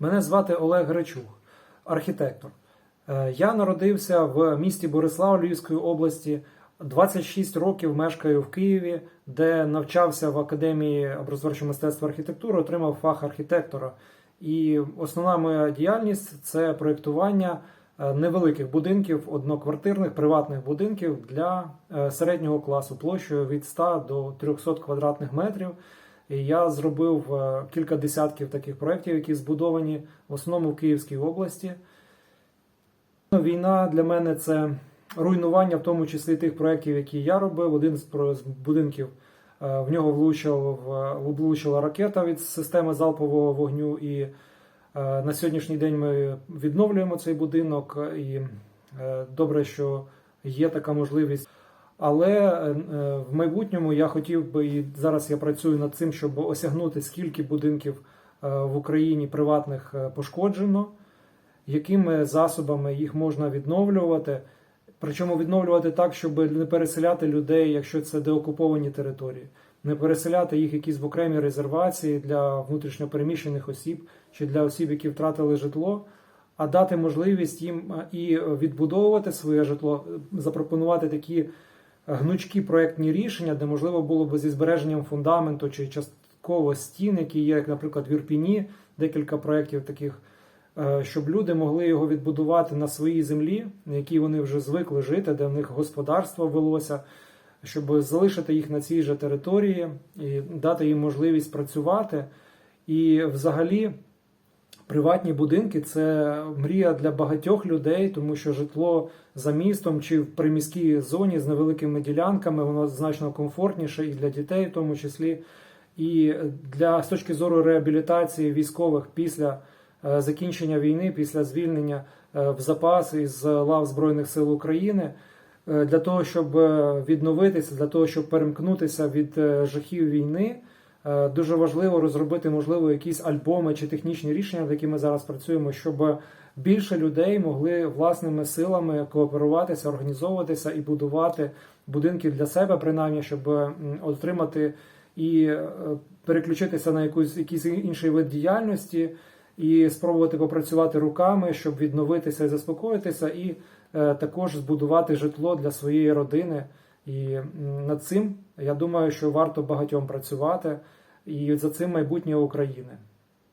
Мене звати Олег Гречук, архітектор. Е, Я народився в місті Борислав Львівської області. 26 років мешкаю в Києві, де навчався в академії образотворчого мистецтва архітектури, отримав фах архітектора. І основна моя діяльність це проєктування е, невеликих будинків, одноквартирних приватних будинків для е, середнього класу площею від 100 до 300 квадратних метрів. Я зробив е, кілька десятків таких проєктів, які збудовані в основному в Київській області. Війна для мене це руйнування, в тому числі тих проєктів, які я робив. Один з будинків е, в нього влучила ракета від системи залпового вогню. І е, на сьогоднішній день ми відновлюємо цей будинок. І добре, що є така можливість. Але е, е, в майбутньому я хотів би і зараз я працюю над цим, щоб осягнути скільки будинків е, в Україні приватних пошкоджено, якими засобами їх можна відновлювати. Причому відновлювати так, щоб не переселяти людей, якщо це деокуповані території, не переселяти їх якісь в окремі резервації для внутрішньопереміщених осіб чи для осіб, які втратили житло, а дати можливість їм і відбудовувати своє житло, запропонувати такі гнучкі проектні рішення, де можливо було б зі збереженням фундаменту чи частково стін, які є, як, наприклад, в Ірпіні, декілька проєктів таких, е, щоб люди могли його відбудувати на своїй землі, на якій вони вже звикли жити, де в них господарство велося, щоб залишити їх на цій же території і дати їм можливість працювати. І взагалі. Приватні будинки це мрія для багатьох людей, тому що житло за містом чи в приміській зоні з невеликими ділянками воно значно комфортніше і для дітей, в тому числі. І для з точки зору реабілітації військових після е, закінчення війни, після звільнення е, в запас із лав Збройних сил України, е, для того, щоб відновитися, для того, щоб перемкнутися від жахів війни. Е, Дуже важливо розробити, можливо, якісь альбоми чи технічні рішення, над якими зараз працюємо, щоб більше людей могли власними силами кооперуватися, організовуватися і будувати будинки для себе, принаймні, щоб отримати і е, переключитися на якусь якийсь інший вид діяльності, і спробувати попрацювати руками, щоб відновитися і заспокоїтися, і е, також збудувати житло для своєї родини. І над цим я думаю, що варто багатьом працювати, і за цим майбутнє України.